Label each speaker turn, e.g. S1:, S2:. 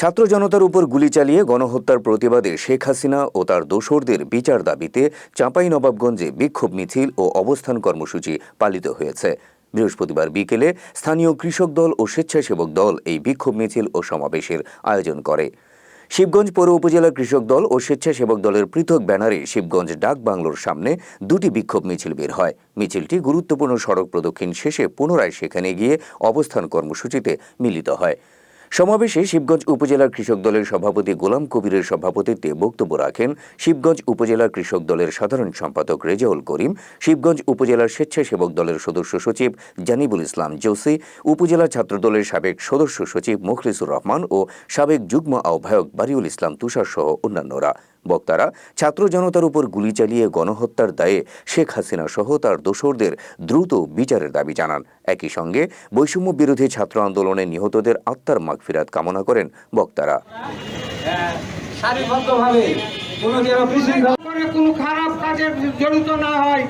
S1: ছাত্র জনতার উপর গুলি চালিয়ে গণহত্যার প্রতিবাদে শেখ হাসিনা ও তার দোসরদের বিচার দাবিতে চাঁপাইনবাবগঞ্জে বিক্ষোভ মিছিল ও অবস্থান কর্মসূচি পালিত হয়েছে। বৃহস্পতিবার বিকেলে স্থানীয় কৃষক দল ও স্বেচ্ছাসেবক দল এই বিক্ষোভ মিছিল ও সমাবেশের আয়োজন করে। শিবগঞ্জ পৌর উপজেলা কৃষক দল ও স্বেচ্ছাসেবক দলের পৃথক ব্যানারে শিবগঞ্জ ডাক বাংলোর সামনে দুটি বিক্ষোভ মিছিল বের হয়। মিছিলটি গুরুত্বপূর্ণ সড়ক প্রদক্ষিণ শেষে পুনরায় সেখানে গিয়ে অবস্থান কর্মসূচিতে মিলিত হয়। সমাবেশে শিবগঞ্জ উপজেলার কৃষক দলের সভাপতি গোলাম কবিরের সভাপতিত্বে বক্তব্য রাখেন শিবগঞ্জ উপজেলা কৃষক দলের সাধারণ সম্পাদক রেজাউল করিম, শিবগঞ্জ উপজেলার স্বেচ্ছাসেবক দলের সদস্য সচিব জানিবুল ইসলাম জোসি উপজেলা ছাত্র দলের সাবেক সদস্য সচিব মুখলিসুর রহমান ও সাবেক যুগ্ম আহ্বায়ক বারিউল ইসলাম তুষার সহ অন্যান্যরা। বক্তারা ছাত্র জনতার উপর গুলি চালিয়ে গণহত্যার দায়ে শেখ হাসিনা সহ তার দোসরদের দ্রুত বিচারের দাবি জানান। একই সঙ্গে বৈষম্য বিরোধী ছাত্র আন্দোলনে নিহতদের আত্মার মাগফিরাত কামনা করেন বক্তারা।
S2: সারিবদ্ধভাবে কোনো যেন বিশৃঙ্খলা করে কোনো খারাপ কাজে জড়িত না হয়।